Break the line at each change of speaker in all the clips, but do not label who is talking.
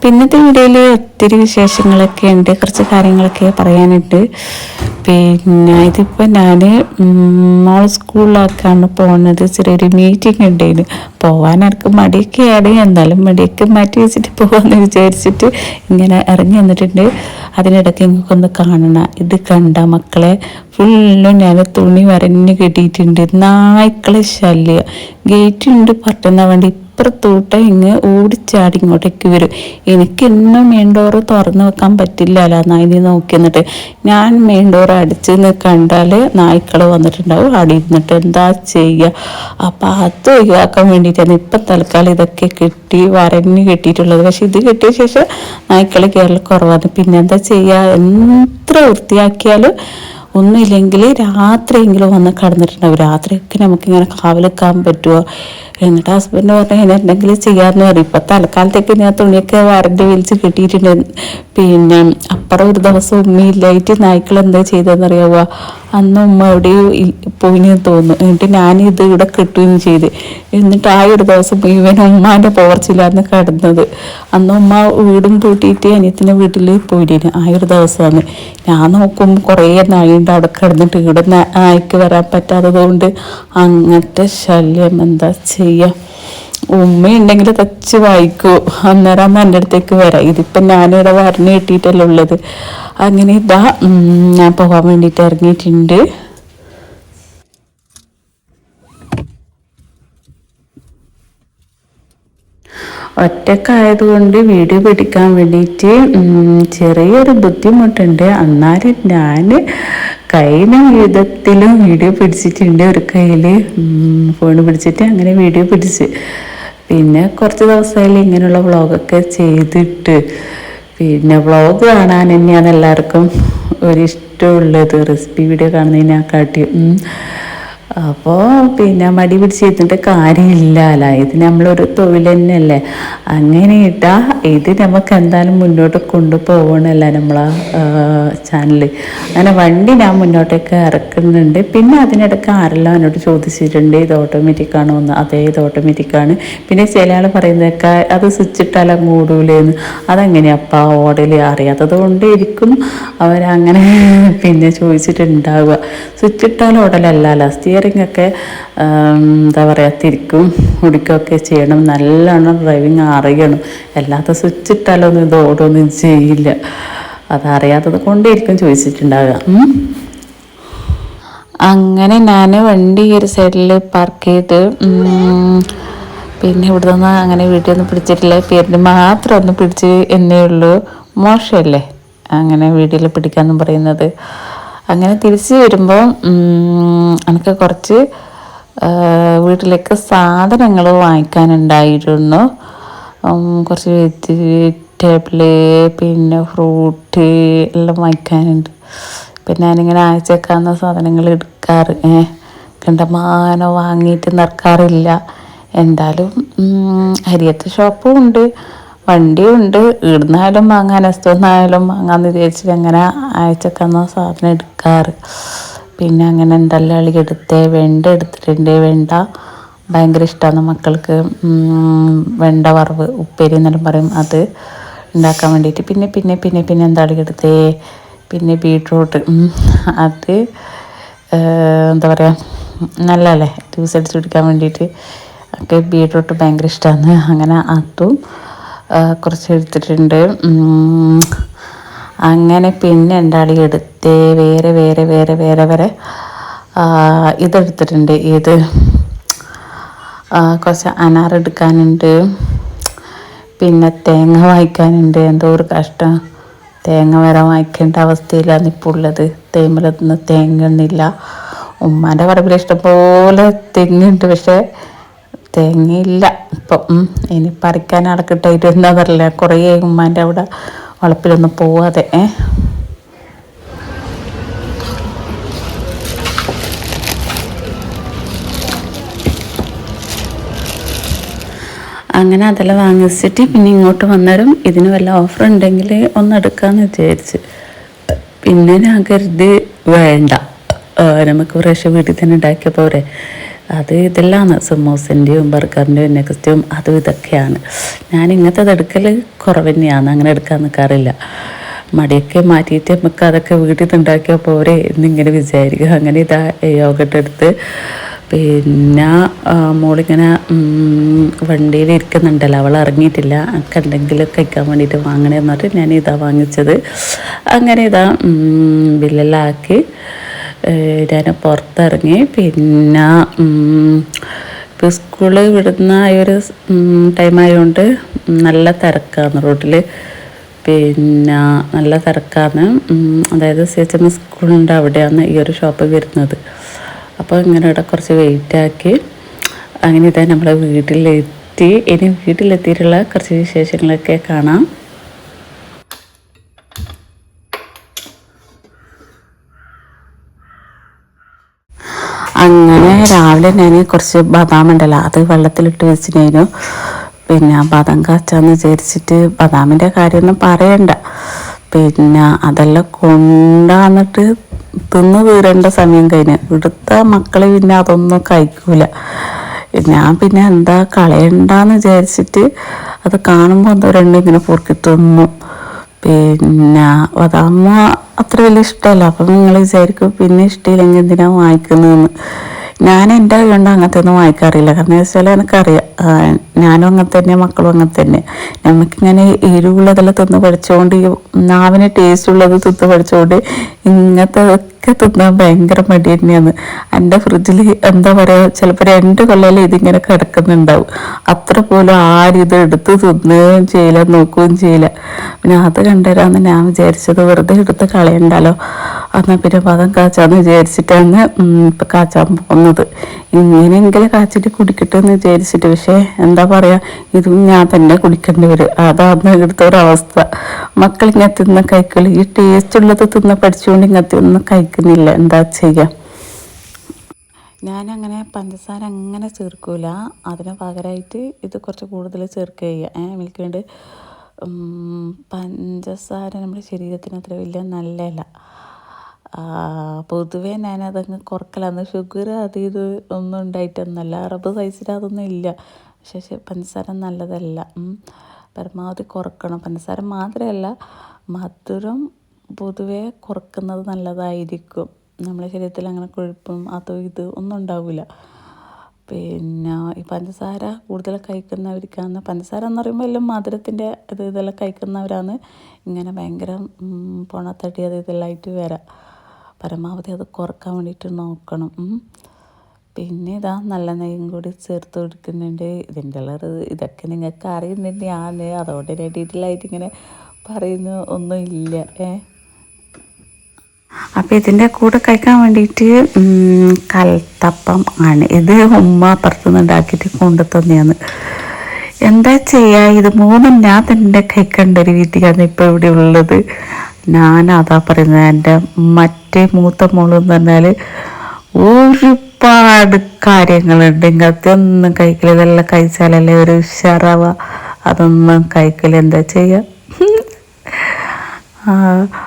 അപ്പം ഇന്നത്തെ വീഡിയോയിൽ ഒത്തിരി വിശേഷങ്ങളൊക്കെ ഉണ്ട്. കുറച്ച് കാര്യങ്ങളൊക്കെ പറയാനുണ്ട്. പിന്നെ ഇതിപ്പോൾ ഞാൻ മോൾ സ്കൂളിലൊക്കെയാണ് പോകുന്നത് ചെറിയൊരു മീറ്റിംഗ് ഉണ്ടായിരുന്നു പോകാൻ മടിയൊക്കെ മടിയൊക്കെയാണ്. എന്നാലും മടിയൊക്കെ മാറ്റി വെച്ചിട്ട് പോകാമെന്ന് വിചാരിച്ചിട്ട് ഇങ്ങനെ ഇറങ്ങി വന്നിട്ടുണ്ട്. അതിനിടയ്ക്ക് എനിക്കൊന്ന് കാണണം. ഇത് കണ്ട മക്കളെ ഫുള്ളും ഞാൻ തുണി വരഞ്ഞ് കെട്ടിയിട്ടുണ്ട്. നായ്ക്കളെ ശല്യം. ഗേറ്റ് ഉണ്ട് പറ്റുന്ന വേണ്ടി ഇപ്പുറത്തോട്ട് ഇങ്ങ് ഓടിച്ചാടി ഇങ്ങോട്ടേക്ക് വരും. എനിക്ക് ഇന്നും മെയിൻ തുറന്നു വെക്കാൻ പറ്റില്ലല്ലോ നായി നോക്കി എന്നിട്ട് ഞാൻ മെയിൻ അടിച്ച് കണ്ടാൽ നായ്ക്കൾ വന്നിട്ടുണ്ടാവും അടി ഇരുന്നിട്ട് എന്താ ചെയ്യുക അപ്പം അത് ഒഴിവാക്കാൻ വേണ്ടിയിട്ടാണ് ഇപ്പം തൽക്കാലം ഇതൊക്കെ കിട്ടി വരഞ്ഞ് കിട്ടിയിട്ടുള്ളത്. പക്ഷെ ഇത് കിട്ടിയ ശേഷം നായ്ക്കൾ കയറൽ കുറവാണ്. പിന്നെ എന്താ ചെയ്യുക എത്ര വൃത്തിയാക്കിയാലും ഒന്നുമില്ലെങ്കിൽ രാത്രിയെങ്കിലും വന്ന് കടന്നിട്ടുണ്ടാവും. രാത്രിയൊക്കെ നമുക്കിങ്ങനെ കാവലെക്കാൻ പറ്റുമോ എന്നിട്ട് ഹസ്ബൻഡ് പറഞ്ഞു ഇനി എന്തെങ്കിലും ചെയ്യാമെന്ന് പറയും. ഇപ്പം തൽക്കാലത്തേക്ക് ഞാൻ തുണിയൊക്കെ വരണ്ട് വലിച്ച് കിട്ടിയിട്ടുണ്ട്. പിന്നെ അപ്പുറം ഒരു ദിവസം ഉമ്മയില്ലായിട്ട് നായ്ക്കൾ എന്താ ചെയ്തതെന്നറിയാവുക അന്ന് ഉമ്മ എവിടെയോ പോയിന്ന് തോന്നുന്നു. എന്നിട്ട് ഞാൻ ഇവിടെ കിട്ടുകയും ചെയ്ത്. എന്നിട്ട് ആ ഒരു ദിവസം മുഴുവൻ ഉമ്മാന്റെ പോർച്ചിലാന്ന് കിടന്നത്. അന്ന് ഉമ്മ വീടും പൂട്ടിയിട്ട് അനിയത്തിന്റെ വീട്ടിൽ പോയിരുന്നു ആ ഒരു ദിവസമാണ്. ഞാൻ നോക്കും കുറേ നായുണ്ട് അവിടെ കിടന്നിട്ട്. ഇവിടെ നായ്ക്ക് വരാൻ പറ്റാത്തത് കൊണ്ട് അങ്ങനത്തെ ശല്യം എന്താ ചെയ്യുക ഉമ്മയുണ്ടെങ്കിൽ തച്ച് വായിക്കൂ. അന്നേരം അന്ന് എന്റെ അടുത്തേക്ക് വരാം. ഇതിപ്പം ഞാനിവിടെ വരണ കിട്ടിയിട്ടല്ലേ ഉള്ളത്. അങ്ങനെ ഇതാ ഞാൻ പോകാൻ വേണ്ടിയിട്ട് ഇറങ്ങിയിട്ടുണ്ട്. ഒറ്റക്കായതുകൊണ്ട് വീഡിയോ പിടിക്കാൻ വേണ്ടിയിട്ട് ചെറിയൊരു ബുദ്ധിമുട്ടുണ്ട്. എന്നാലും ഞാൻ കഴിഞ്ഞ വിധത്തിലും വീഡിയോ പിടിച്ചിട്ടുണ്ട്. ഒരു കയ്യിൽ ഫോൺ പിടിച്ചിട്ട് അങ്ങനെ വീഡിയോ പിടിച്ച്. പിന്നെ കുറച്ച് ദിവസമായാലും ഇങ്ങനെയുള്ള വ്ളോഗൊക്കെ ചെയ്തിട്ട്. പിന്നെ വ്ളോഗ് കാണാൻ തന്നെയാണ് എല്ലാവർക്കും ഒരിഷ്ടമുള്ളത്. റെസിപ്പി വീഡിയോ കാണുന്നതിനെക്കാട്ടി അപ്പോൾ പിന്നെ മടി പിടിച്ചിരുന്നിട്ട് കാര്യമില്ലല്ലോ ഇത് നമ്മളൊരു തൊഴിൽ തന്നെയല്ലേ. അങ്ങനെ ഇട്ടാൽ ഇത് നമുക്ക് എന്തായാലും മുന്നോട്ട് കൊണ്ടുപോകണമല്ല നമ്മളെ ചാനൽ അങ്ങനെ വണ്ടി ഞാൻ മുന്നോട്ടേക്ക് ഇറക്കുന്നുണ്ട്. പിന്നെ അതിനിടയ്ക്ക് ആരെല്ലാം എന്നോട് ചോദിച്ചിട്ടുണ്ട് ഇത് ഓട്ടോമാറ്റിക് ആണോ എന്ന്. അതേ ഇത് ഓട്ടോമാറ്റിക് ആണ്. പിന്നെ ചില ആൾ പറയുന്നതൊക്കെ അത് സ്വിച്ച് ഇട്ടാലും മൂടൂലേന്ന്. അതെങ്ങനെയപ്പാ ഓടൽ അറിയാത്തത് കൊണ്ടിരിക്കും അവരങ്ങനെ പിന്നെ ചോദിച്ചിട്ടുണ്ടാവുക. സ്വിച്ച് ഇട്ടാൽ ഓടലല്ല. സ്റ്റിയറിംഗ് ഒക്കെ എന്താ പറയുക തിരിക്കും മുടിക്കുകയൊക്കെ ചെയ്യണം. നല്ലോണം ഡ്രൈവിങ് അറിയണം അല്ലാത്ത സ്വിച്ച് ഇട്ടാലൊന്നും ഇത് ഓടൊന്നും ചെയ്യില്ല. അതറിയാത്തത് കൊണ്ടേയിരിക്കും ചോദിച്ചിട്ടുണ്ടാവുക. അങ്ങനെ ഞാൻ വണ്ടി ഒരു സൈഡിൽ പാർക്ക് ചെയ്ത് പിന്നെ ഇവിടെ നിന്ന് അങ്ങനെ വീട്ടിൽ നിന്ന് പിടിച്ചിട്ടില്ല പേരിന് മാത്രം ഒന്ന് പിടിച്ച് എന്നേ ഉള്ളൂ. മോശമല്ലേ? അങ്ങനെ വീട്ടിൽ പിടിക്കാമെന്ന് പറയുന്നത്. തിരിച്ച് വരുമ്പോൾ എനിക്ക് കുറച്ച് വീട്ടിലേക്ക് സാധനങ്ങൾ വാങ്ങിക്കാനുണ്ടായിരുന്നു. കുറച്ച് വെജിറ്റബിൾ പിന്നെ ഫ്രൂട്ട് എല്ലാം വാങ്ങിക്കാനുണ്ട്. പിന്നെ ഞാനിങ്ങനെ ആഴ്ചക്കാവുന്ന സാധനങ്ങൾ എടുക്കാറ്. കണ്ടമാനം വാങ്ങിയിട്ട് നിറക്കാറില്ല എന്തായാലും ഹരിയത്ത് ഷോപ്പും ഉണ്ട്. വണ്ടിയുണ്ട്. ഇടുന്നായാലും വാങ്ങാൻ എസ്തുന്നായാലും വാങ്ങാന്ന് വിചാരിച്ചിട്ട് അങ്ങനെ ആഴ്ചക്കന്ന സാധനം എടുക്കാറ്. പിന്നെ അങ്ങനെ എന്തെല്ലാം അളി എടുത്തേ വെണ്ട എടുത്തിട്ടുണ്ട്. വെണ്ട ഭയങ്കര ഇഷ്ടമാണ് മക്കൾക്ക്. വെണ്ട വറവ് ഉപ്പേരി എന്നെല്ലാം പറയും. അത് ഉണ്ടാക്കാൻ വേണ്ടിയിട്ട്. പിന്നെ പിന്നെ പിന്നെ പിന്നെ എന്താ അളി എടുത്തേ? പിന്നെ ബീട്രൂട്ട്. അത് എന്താ പറയുക നല്ലല്ലേ ജ്യൂസ് അടിച്ച് കുടിക്കാൻ വേണ്ടിയിട്ട്. ഒക്കെ ബീട്രൂട്ട് ഭയങ്കര ഇഷ്ടമാണ് അങ്ങനെ അതും കുറച്ച് എടുത്തിട്ടുണ്ട്. അങ്ങനെ പിന്നെ ഉണ്ടാളി എടുത്തേ? വേറെ വേറെ വേറെ വേറെ വേറെ. ഇതെടുത്തിട്ടുണ്ട്. ഇത് കുറച്ച് അനാർ എടുക്കാനുണ്ട്. പിന്നെ തേങ്ങ വായിക്കാനുണ്ട്. എന്തോ ഒരു കഷ്ടം. തേങ്ങ വരെ വാങ്ങിക്കേണ്ട അവസ്ഥയിലാണ് ഇപ്പോൾ ഉള്ളത്. തേമ്പലൊന്നും തേങ്ങ ഒന്നില്ല ഉമ്മാന്റെ പറമ്പിൽ ഇഷ്ടംപോലെ തെങ്ങുണ്ട്. പക്ഷേ തേങ്ങയില്ല. ഇപ്പം ഇനി പറിക്കാൻ അടക്കട്ടെ ഇരുന്നാ പറയില്ല കുറേ ഉമ്മാന്റെ അവിടെ വളപ്പിലൊന്നും പോവാതെ അങ്ങനെ അതെല്ലാം വാങ്ങിച്ചിട്ട് പിന്നെ ഇങ്ങോട്ട് വന്നാലും ഇതിന് വല്ല ഓഫർ ഉണ്ടെങ്കിൽ ഒന്ന് എടുക്കാമെന്ന് വിചാരിച്ച്. പിന്നെ ഞാൻ കരുതി വേണ്ട. നമുക്ക് പ്രാവശ്യം വീട്ടിൽ തന്നെ ഉണ്ടാക്കിയപ്പോൾ അത് ഇതെല്ലാമാണ് സമോസിന്റെയും ബർഗറിന്റെയും നെക്സ്റ്റും അതും ഇതൊക്കെയാണ്. ഞാൻ ഇങ്ങനത്തെ എടുക്കൽ കുറവ് തന്നെയാണ് അങ്ങനെ എടുക്കാൻ നിൽക്കാറില്ല മടിയൊക്കെ മാറ്റിയിട്ട് നമുക്ക് അതൊക്കെ വീട്ടിൽ നിന്ന് ഉണ്ടാക്കിയാൽ പോരെ എന്നിങ്ങനെ വിചാരിക്കും. അങ്ങനെ ഇതാ യോഗട്ട് എടുത്ത് പിന്നെ മോളിങ്ങനെ വണ്ടിയിൽ ഇരിക്കുന്നുണ്ടല്ലോ. അവൾ ഇറങ്ങിയിട്ടില്ല. എനിക്ക് എന്തെങ്കിലും കഴിക്കാൻ വേണ്ടിയിട്ട് വാങ്ങണമെന്ന് പറഞ്ഞിട്ട് ഞാൻ ഇതാ വാങ്ങിച്ചത്. അങ്ങനെ ഇതാ ബില്ലെല്ലാം ആക്കി ഞാൻ പുറത്തിറങ്ങി. പിന്നെ ഇപ്പോൾ സ്കൂൾ വിടുന്ന ഈ ഒരു ടൈം ആയതുകൊണ്ട് നല്ല തിരക്കാണ് റോഡിൽ പിന്നെ നല്ല തിരക്കാണ്. അതായത് സി എച്ച് എം സ്കൂളിന്റെ അവിടെയാണ് ഈ ഒരു ഷോപ്പ് വരുന്നത്. അപ്പോൾ ഇങ്ങനെ ഇവിടെ കുറച്ച് വെയിറ്റാക്കി അങ്ങനെ ഇതാ നമ്മളെ വീട്ടിലെത്തി. ഇനി വീട്ടിലെത്തിയിട്ടുള്ള കുറച്ച് വിശേഷങ്ങളൊക്കെ കാണാം. അങ്ങനെ രാവിലെ ഞാൻ കുറച്ച് ബദാം ഉണ്ടല്ലോ അത് വെള്ളത്തിലിട്ട് വെച്ചിട്ടുണ്ടായിരുന്നു. പിന്നെ ബദാം കാച്ചാന്ന് വിചാരിച്ചിട്ട് ബദാമിന്റെ കാര്യമൊന്നും പറയണ്ട. പിന്നെ അതെല്ലാം കൊണ്ടാന്നിട്ട് തിന്ന് തീരേണ്ട സമയം കഴിഞ്ഞ്. ഇവിടുത്തെ മക്കൾ പിന്നെ അതൊന്നും കഴിക്കൂല. ഞാൻ പിന്നെ എന്താ കളയണ്ടെന്ന് വിചാരിച്ചിട്ട് അത് കാണുമ്പോൾ എന്തോ രണ്ടും ഇങ്ങനെ പൊറുക്കി തിന്നു. പിന്നെ അതാകുമ്പോൾ അത്ര വലിയ ഇഷ്ടമല്ല. അപ്പം നിങ്ങൾ വിചാരിക്കും പിന്നെ ഇഷ്ടമില്ലെങ്കിൽ എന്തിനാണ് വാങ്ങിക്കുന്നതെന്ന്? ഞാൻ എന്റെ കൊണ്ട് അങ്ങനത്തെ ഒന്നും വായിക്കാറില്ല കാരണം വെച്ചാൽ എനിക്കറിയാം ഞാനും അങ്ങനെ തന്നെ മക്കളും അങ്ങനെ തന്നെ നമുക്കിങ്ങനെ എരിവുള്ളതെല്ലാം തിന്ന് പഠിച്ചുകൊണ്ട് നാവിന് ടേസ്റ്റ് ഉള്ളത് തിന്ന് പഠിച്ചുകൊണ്ട് ഇങ്ങനത്തെ ഒക്കെ തിന്നാൻ ഭയങ്കര മടി തന്നെയാണ്. എന്റെ ഫ്രിഡ്ജിൽ എന്താ പറയുക ചിലപ്പോൾ രണ്ട് കൊല്ലം ഇതിങ്ങനെ കിടക്കുന്നുണ്ടാവും. അത്ര പോലും ആരും ഇത് എടുത്ത് തിന്നുകയും ചെയ്യില്ല നോക്കുകയും ചെയ്യില്ല. പിന്നെ അത് കണ്ടുതരാമെന്ന് ഞാൻ വിചാരിച്ചത് വെറുതെ എടുത്ത് കളയണ്ടല്ലോ. എന്നാൽ പിന്നെ പദം കാച്ചാന്ന് വിചാരിച്ചിട്ടാണ് ഇപ്പം കാച്ചാൻ പോകുന്നത്. ഇങ്ങനെയെങ്കിലും കാച്ചിട്ട് കുടിക്കട്ടെ എന്ന് വിചാരിച്ചിട്ട് പക്ഷേ എന്താ പറയുക ഇതും ഞാൻ തന്നെ കുടിക്കേണ്ടി വരും. അതാണ് ഇവിടുത്തെ ഒരവസ്ഥ ഇങ്ങനെ തിന്ന കഴിക്കൽ ഈ ടേസ്റ്റ് ഉള്ളത് തിന്ന പഠിച്ചുകൊണ്ട് ഇങ്ങനത്തെ ഒന്നും കഴിക്കുന്നില്ല. എന്താ ചെയ്യാം? ഞാനങ്ങനെ പഞ്ചസാര അങ്ങനെ ചേർക്കൂല. അതിന് പകരമായിട്ട് ഇത് കുറച്ച് കൂടുതൽ ചേർക്കുക ചെയ്യുക. മിൽക്ക് വേണ്ടി പഞ്ചസാര നമ്മുടെ ശരീരത്തിന് അത്ര വലിയ നല്ലതല്ല. പൊതുവേ ഞാനതങ്ങ് കുറക്കലാണ് ഷുഗർ അത് ഇത് ഒന്നും ഉണ്ടായിട്ടൊന്നുമല്ല. അറബ് സൈസിൽ അതൊന്നും ഇല്ല. പക്ഷേ പഞ്ചസാര നല്ലതല്ല. പരമാവധി കുറക്കണം. പഞ്ചസാര മാത്രമല്ല മധുരം പൊതുവേ കുറക്കുന്നത് നല്ലതായിരിക്കും. നമ്മുടെ ശരീരത്തിൽ അങ്ങനെ കൊഴുപ്പും അതോ ഇത് ഒന്നും ഉണ്ടാവില്ല. പിന്നെ ഈ പഞ്ചസാര കൂടുതൽ കഴിക്കുന്നവർക്കാണ്. പഞ്ചസാര എന്ന് പറയുമ്പോൾ എല്ലാം മധുരത്തിന്റെ ഇത് ഇതെല്ലാം കഴിക്കുന്നവരാണ്. ഇങ്ങനെ ഭയങ്കര പൊണത്തടി അത് ഇതെല്ലാം ആയിട്ട് വരാം. പരമാവധി അത് കുറയ്ക്കാൻ വേണ്ടിയിട്ട് നോക്കണം. പിന്നെ ഇതാ നല്ല നെയ്യും കൂടി ചേർത്ത് കൊടുക്കുന്നുണ്ട്. ഇതിന്റെ കളർ ഇതൊക്കെ നിങ്ങൾക്ക് അറിയുന്നുണ്ട് അതോടെ ആയിട്ട് ഇങ്ങനെ പറയുന്നു. ഒന്നുമില്ല ഏ? അപ്പം ഇതിന്റെ കൂടെ കഴിക്കാൻ വേണ്ടിയിട്ട് കൽത്തപ്പം ആണ്. ഇത് ഉമ്മ പുറത്തുനിന്ന് ഉണ്ടാക്കിയിട്ട് കൊണ്ടു തന്നെയാണ്. എന്താ ചെയ്യുക ഇത് മൂന്നും ഞാൻ തന്നെ കഴിക്കേണ്ട ഒരു രീതിയാണ് ഇപ്പോൾ ഇവിടെ ഉള്ളത്. ഞാൻ അതാ പറയുന്നത് എന്റെ മറ്റേ മൂത്ത മോളെന്ന് പറഞ്ഞാൽ ഒരുപാട് കാര്യങ്ങളുണ്ട്. ഇങ്ങനത്തെ ഒന്നും കഴിക്കില്ല ഇതെല്ലാം കഴിച്ചാലല്ലേ ഒരു ഉഷാറാവുക. അതൊന്നും കഴിക്കില്ല എന്താ ചെയ്യുക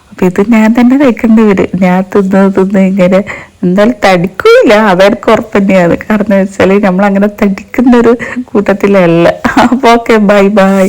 അപ്പം ഇത് ഞാൻ തന്നെ കഴിക്കേണ്ടി വരും. ഞാൻ തിന്ന് തിന്ന് ഇങ്ങനെ എന്തായാലും തടിക്കൂല. അതെനിക്ക് ഉറപ്പ് തന്നെയാണ് കാരണം വെച്ചാൽ നമ്മളങ്ങനെ തടിക്കുന്നൊരു കൂട്ടത്തിലല്ല. അപ്പോൾ ഓക്കെ ബൈ ബൈ.